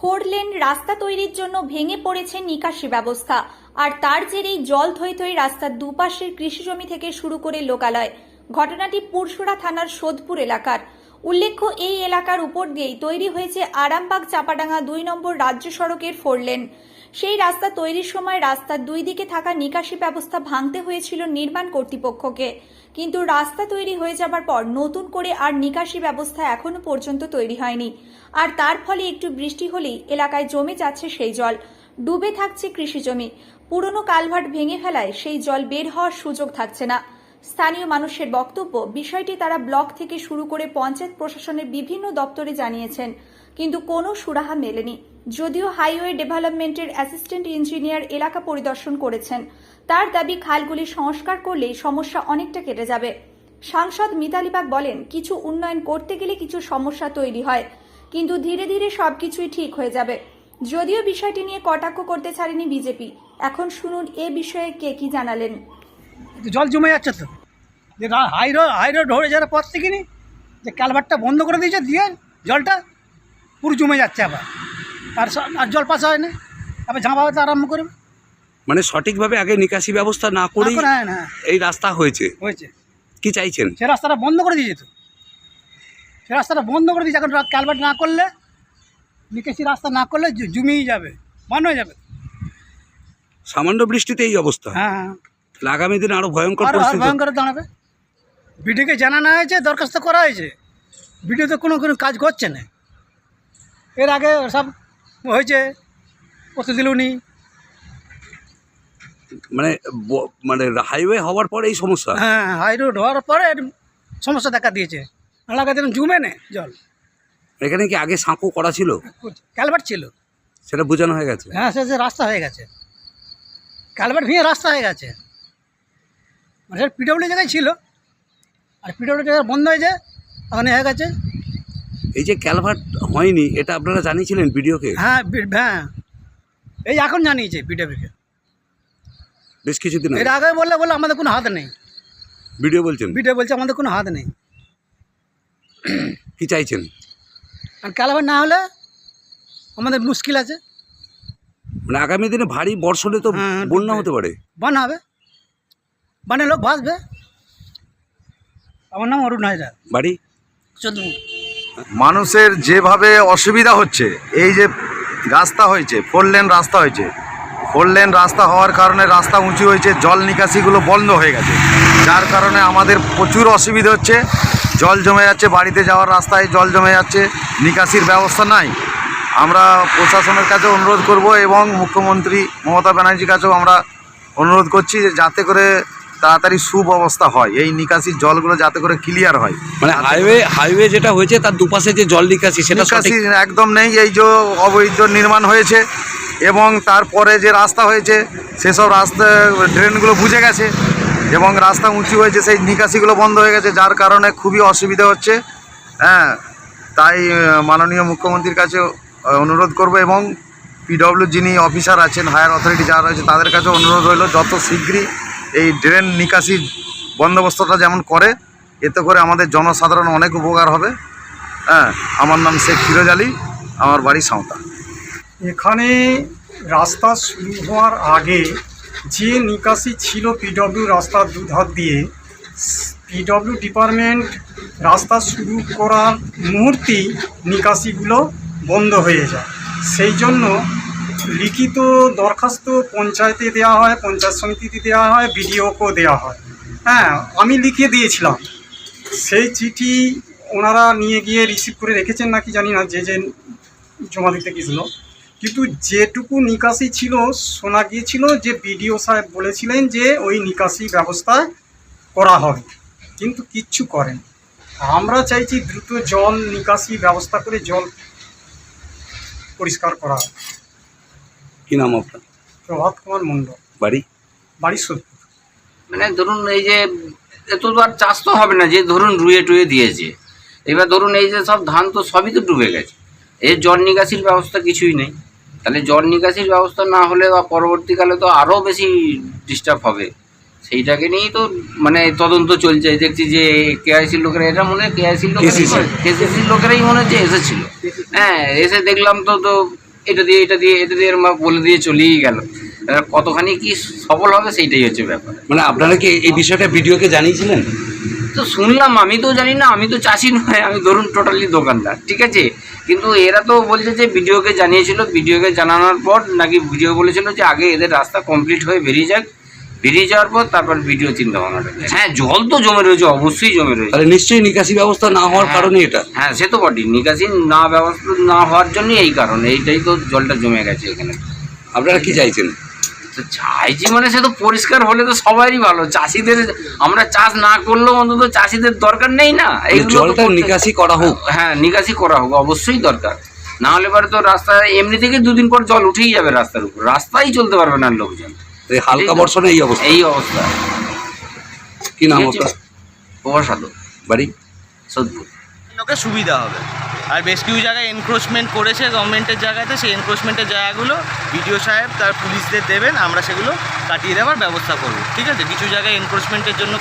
Four lane রাস্তা তৈরির জন্য ভেঙে পড়েছে নিকাশি ব্যবস্থা। আর তার জেরেই জল থই থই রাস্তার দুপাশের কৃষি জমি থেকে শুরু করে লোকালয়। ঘটনাটি পুরসুরা থানার সোদপুর এলাকার। উল্লেখ্য, এই এলাকার উপর দিয়েই তৈরি হয়েছে আরামবাগ চাপাডাঙ্গা দুই নম্বর রাজ্য সড়কের ফোরলেন সেই রাস্তা তৈরির সময় রাস্তার দুই দিকে থাকা নিকাশি ব্যবস্থা ভাঙতে হয়েছিল নির্মাণ কর্তৃপক্ষকে। কিন্তু রাস্তা তৈরি হয়ে যাবার পর নতুন করে আর নিকাশি ব্যবস্থা এখনও পর্যন্ত তৈরি হয়নি। আর তার ফলে একটু বৃষ্টি হলেই এলাকায় জমে যাচ্ছে সেই জল। ডুবে থাকছে কৃষিজমি। পুরনো কালভার্ট ভেঙে ফেলায় সেই জল বের হওয়ার সুযোগ থাকছে না। স্থানীয় মানুষের বক্তব্য। বিষয়টি তারা ব্লক থেকে শুরু করে পঞ্চায়েত প্রশাসনের বিভিন্ন দপ্তরে জানিয়েছেন, কিন্তু কোনো সুরাহা মেলেনি। যদিও হাইওয়ে ডেভেলপমেন্টের অ্যাসিস্ট্যান্ট ইঞ্জিনিয়ার এলাকা পরিদর্শন করেছেন, তার দাবি খালগুলি সংস্কার করলেই সমস্যা অনেকটা কেটে যাবে। সাংসদ মিতালিবাগ বলেন, কিছু উন্নয়ন করতে গেলে কিছু সমস্যা তৈরি হয়, কিন্তু ধীরে ধীরে সবকিছুই ঠিক হয়ে যাবে। যদিও বিষয়টি নিয়ে কটাক্ষ করতে ছাড়েনি বিজেপি, এখন শুনুন এ বিষয়ে কে কি জানালেন। জল জমে যাচ্ছে তো। যে হাই রোড হাই রোড হয়ে যাওয়ার পর থেকে নি যে কালভারটা বন্ধ করে দিয়েছে দিয়ে জলটা পুরো জমে যাচ্ছে আবার। আর আর জল পাস হয় না। আবার ঝাঁপা হতে আরম্ভ করবে। মানে সঠিকভাবে আগে নিকাশি ব্যবস্থা না করেই হয় না এই রাস্তা হয়েছে। হয়েছে। কি চাইছেন? সে রাস্তাটা বন্ধ করে দিয়েছে তো। সে রাস্তাটা বন্ধ করে দিয়েছে। এখন কালভার্ট না করলে নিকাশি রাস্তা না করলে জু- জমিয়ে যাবে বন্ধ হয়ে যাবে। সামান্য বৃষ্টিতে এই অবস্থা। হ্যাঁ হ্যাঁ। আগামী দিন আরও ভয়ঙ্কর আর আর পরিস্থিতি। ভয়ঙ্কর দাঁড়াবে। বিডিওকে জানানো হয়েছে দরখাস্ত করা হয়েছে। বিডিও তো কোনো কোনো কাজ করছে না। এর আগে সব হয়েছে কত দিল উনি। মানে ব- মানে হাইওয়ে হওয়ার পরে এই সমস্যা? হ্যাঁ হাই রোড হওয়ার পরে এর সমস্যা দেখা দিয়েছে। এলাকা যেন জমে নে জল। এখানে কি আগে সাঁকো করা ছিল? ক্যালভার্ট ছিল। সেটা বোঝানো হয়ে গেছে। হ্যাঁ সে যে রাস্তা হয়ে গেছে। ক্যালভার্ট ভেঙে রাস্তা হয়ে গেছে। মানে সেটা পিডব্লিউ জায়গায় ছিল। আর পিডব্লিউ জায়গায় বন্ধ হয়েছে এখন এ হয়ে গেছে। এই যে ক্যালভার্ট হয়নি এটা আপনারা জানিয়েছিলেন ভিডিওকে হ্যাঁ হ্যাঁ। এই এখন জানিয়েছে পিডব্লিউকে বেশ কিছুদিন এর আগে বললে বলে আমাদের কোনো হাত নেই। ভিডিও বলছেন? বিডিও বলছে আমাদের কোনো হাত নেই। কি চাইছেন? আর ক্যালাবার না হলে আমাদের মুশকিল আছে। মানে আগামী দিনে ভারী বর্ষণে তো হ্যাঁ, বন্যা হতে পারে। বান হবে। বানে লোক ভাসবে আমার নাম অরুণ হায়দার। বাড়ি? চোদ্দ মানুষের যেভাবে অসুবিধা হচ্ছে এই যে রাস্তা হয়েছে ফোর লেন রাস্তা হয়েছে ফোর লেন রাস্তা হওয়ার কারণে রাস্তা উঁচু হয়েছে জল নিকাশিগুলো বন্ধ হয়ে গেছে। যার কারণে আমাদের প্রচুর অসুবিধা হচ্ছে জল জমে যাচ্ছে বাড়িতে যাওয়ার রাস্তায় জল জমে যাচ্ছে নিকাশির ব্যবস্থা নাই। আমরা প্রশাসনের কাছে অনুরোধ করব এবং মুখ্যমন্ত্রী মমতা ব্যানার্জির কাছেও আমরা অনুরোধ করছি যে যাতে করে তাড়াতাড়ি সুব্যবস্থা হয়। এই নিকাশির জলগুলো যাতে করে ক্লিয়ার হয়। মানে হাইওয়ে হাইওয়ে যেটা হয়েছে তার দুপাশে যে জল নিকাশি সেটা নিকাশি একদম নেই এই যে অবৈধ নির্মাণ হয়েছে এবং তারপরে যে রাস্তা হয়েছে সেসব রাস্তা ড্রেনগুলো বুঝে গেছে এবং রাস্তা উঁচু হয়েছে সেই নিকাশিগুলো বন্ধ হয়ে গেছে যার কারণে খুবই অসুবিধা হচ্ছে। হ্যাঁ তাই মাননীয় মুখ্যমন্ত্রীর কাছে অনুরোধ করব এবং পিডব্লিউ যিনি অফিসার আছেন হায়ার অথরিটি যারা রয়েছে তাদের কাছে অনুরোধ রইল যত শীঘ্রই এই ড্রেন নিকাশি বন্দোবস্তটা যেমন করে, এতে করে আমাদের জনসাধারণ অনেক উপকার হবে। হ্যাঁ আমার নাম শেখ ফিরোজ আলী, আমার বাড়ি সাঁওতা এখানে রাস্তা শুরু হওয়ার আগে যে নিকাশি ছিল পিডব্লিউ রাস্তার দুধার দিয়ে পিডব্লিউ ডিপার্টমেন্ট রাস্তা শুরু করার মুহূর্তেই নিকাশিগুলো বন্ধ হয়ে যায়। সেই জন্য লিখিত দরখাস্ত পঞ্চায়েতে দেওয়া হয়, পঞ্চায়েত সমিতিতে দেওয়া হয়, বিডিওকেও দেওয়া হয়। হ্যাঁ আমি লিখে দিয়েছিলাম। সেই চিঠি ওনারা নিয়ে গিয়ে রিসিভ করে রেখেছেন নাকি জানি না, যে যে জমা দিতে গেছিল কিন্তু যেটুকু নিকাশি ছিল, শোনা গিয়েছিল যে বিডিও সাহেব বলেছিলেন যে ওই নিকাশি ব্যবস্থা করা হবে। কিন্তু কিচ্ছু করেন। আমরা চাইছি দ্রুত জল নিকাশি ব্যবস্থা করে জল পরিষ্কার করা। কি নাম আপনার? প্রভাত কুমার মণ্ডল। বাড়ি? বাড়ি সোদপুর মানে ধরুন এই যে এত তো আর চাষ তো হবে না যে ধরুন রুয়ে টুয়ে দিয়েছে। এবার ধরুন এই যে সব ধান তো সবই তো ডুবে গেছে। এর জল নিকাশির ব্যবস্থা কিছুই নেই। তাহলে জল নিকাশির ব্যবস্থা না হলে বা পরবর্তীকালে তো আরও বেশি ডিস্টার্ব হবে। সেইটাকে নিয়েই তো মানে তদন্ত চলছে। দেখছি যে কেআইসির লোকেরা এটা মনে হয় কেআইসির লোকেরাই কেসিসির লোকেরাই মনে হচ্ছে এসেছিল। হ্যাঁ এসে দেখলাম তো তো এটা দিয়ে এটা দিয়ে এটা দিয়ে বলে দিয়ে চলেই গেল। কতখানি কি সফল হবে সেইটাই হচ্ছে ব্যাপার। মানে আপনারা কি এই বিষয়টা ভিডিওকে জানিয়েছিলেন? তো শুনলাম আমি তো জানি না আমি তো চাষি নয় আমি ধরুন টোটালি দোকানদার ঠিক আছে? কিন্তু এরা তো বলছে যে ভিডিওকে জানিয়েছিল ভিডিওকে জানানোর পর নাকি ভিডিও বলেছিল যে আগে এদের রাস্তা কমপ্লিট হয়ে বেরিয়ে যাক। বেরিয়ে যাওয়ার পর তারপর ভিডিও চিন্তা ভাবনাটা হ্যাঁ জল তো জমে রয়েছে অবশ্যই জমে রয়েছে। তাহলে নিশ্চয়ই নিকাশি ব্যবস্থা না হওয়ার হ্যাঁ। কারণে এটা। হ্যাঁ সে তো বটেই। নিকাশি না ব্যবস্থা না হওয়ার জন্যই এই কারণে। এইটাই তো জলটা জমে গেছে এখানে। আপনারা কি চাইছেন? তো চাইছি মানে সে তো পরিষ্কার হলে তো সবারই ভালো। চাষিদের আমরা চাষ না করলেও অন্তত চাষিদের দরকার নেই না। তো জলটা নিকাশি করা হোক। হ্যাঁ নিকাশি করা হোক অবশ্যই দরকার। না হলে পরে তো রাস্তায় এমনি থেকে দুদিন পর জল উঠেই যাবে রাস্তার উপর। রাস্তাই চলতে পারবে না লোকজন। এই হালকা বর্ষণে এই অবস্থা। এই অবস্থা। কি নাম ওটা প্রভাসাদ। বাড়ি? সদপুর। লোকের সুবিধা হবে। আর বেশ কিছু জায়গায় এনক্রোচমেন্ট করেছে গভর্নমেন্টের জায়গাতে। সেই এনক্রোচমেন্টের জায়গাগুলো বিডিও সাহেব তার পুলিশদের দেবেন আমরা সেগুলো কাটিয়ে দেওয়ার ব্যবস্থা করব। ঠিক আছে? কিছু জায়গায় এনক্রোচমেন্টের জন্য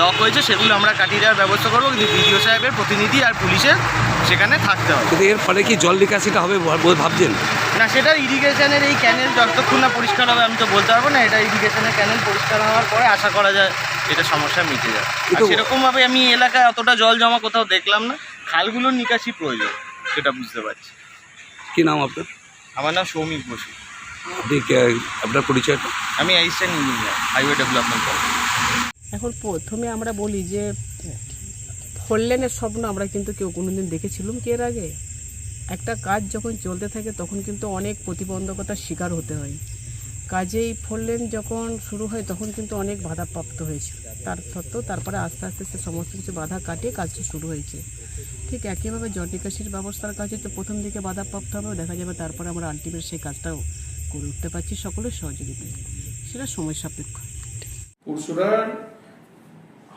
লক হয়েছে সেগুলো আমরা কাটিয়ে দেওয়ার ব্যবস্থা করব কিন্তু বিডিও সাহেবের প্রতিনিধি আর পুলিশের সেখানে থাকতে হবে। কিন্তু এর ফলে কি জল নিকাশিটা হবে ভাবছেন? না সেটা ইরিগেশনের এই ক্যানেল যতক্ষণ না পরিষ্কার হবে আমি তো বলতে পারব না এটা ইরিগেশনের ক্যানেল পরিষ্কার হওয়ার পরে আশা করা যায় এটা সমস্যা মিটে যায় সেরকমভাবে আমি এলাকায় অতটা জল জমা কোথাও দেখলাম না। খালগুলোর নিকাশি প্রয়োজন সেটা বুঝতে পারছি। কি নাম আপনার? আমার নাম সৌমিক বসু। আপনি আপনার পরিচয়টা? আমি অ্যাসিস্ট্যান্ট ইঞ্জিনিয়ার হাইওয়ে ডেভেলপমেন্ট করি এখন প্রথমে আমরা বলি যে ফোর লেনের স্বপ্ন আমরা কিন্তু কেউ কোনোদিন দেখেছিলাম কি এর আগে? একটা কাজ যখন চলতে থাকে তখন কিন্তু অনেক প্রতিবন্ধকতার শিকার হতে হয়। কাজেই ফোর লেন যখন শুরু হয়, তখন কিন্তু অনেক বাধাপ্রাপ্ত হয়েছে। তার সত্ত্বেও তারপরে আস্তে আস্তে সে সমস্ত কিছু বাধা কাটিয়ে কাজটা শুরু হয়েছে। ঠিক একইভাবে জল নিকাশির ব্যবস্থার কাজে তো প্রথম দিকে বাধাপ্রাপ্ত হবে, দেখা যাবে তারপরে আমরা আলটিমেট সেই কাজটাও করে উঠতে পারছি সকলের সহযোগিতায়। সেটা সময় সাপেক্ষ। পুরসুরার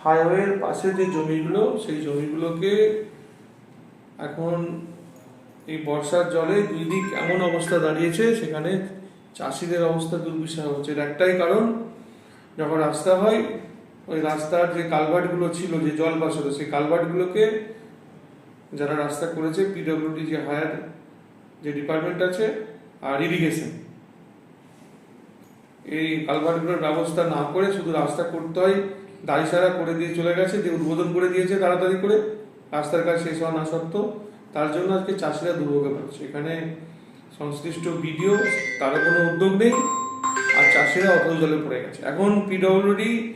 হাইওয়ের পাশে যে জমিগুলো, সেই জমিগুলোকে এখন এই বর্ষার জলে দুই দিক এমন অবস্থা দাঁড়িয়েছে, সেখানে চাষিদের অবস্থা দুর্বিষহ হচ্ছে। এর একটাই কারণ, যখন রাস্তা হয়, ওই রাস্তার যে কালভার্টগুলো ছিল, যে জল বাসালো সেই কালভার্টগুলোকে যারা রাস্তা করেছে পিডব্লিউডি যে হায়ার যে ডিপার্টমেন্ট আছে, আর ইরিগেশন এই কালভার্টগুলোর ব্যবস্থা না করে শুধু রাস্তা করতে হয় দাড়ি সারা করে দিয়ে চলে গেছে, যে উদ্বোধন করে দিয়েছে তাড়াতাড়ি করে, রাস্তার কাজ শেষ হওয়া না সত্ত্বেও, তার জন্য আজকে চাষিরা দুর্ভোগে পাচ্ছে এখানে সংশ্লিষ্ট বিডিও, তারও কোনো উদ্যোগ নেই, আর চাষিরা অথল জলে পড়ে গেছে। এখন পিডব্লিউডি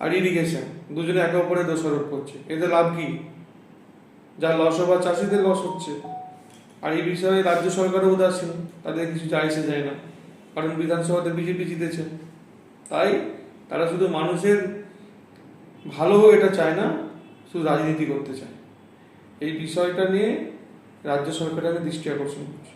আর ইরিগেশন দুজনে একে অপরে দোষারোপ করছে। এতে লাভ কি? যা লস হবার চাষিদের লস হচ্ছে। আর এই বিষয়ে রাজ্য সরকারও উদাসীন। তাদের কিছু যায় এসে যায় না। কারণ বিধানসভাতে বিজেপি জিতেছে। তাই তারা শুধু মানুষের ভালো এটা চায় না, শুধু রাজনীতি করতে চায়। এই বিষয়টা নিয়ে রাজ্য সরকারের দৃষ্টি আকর্ষণ করছে।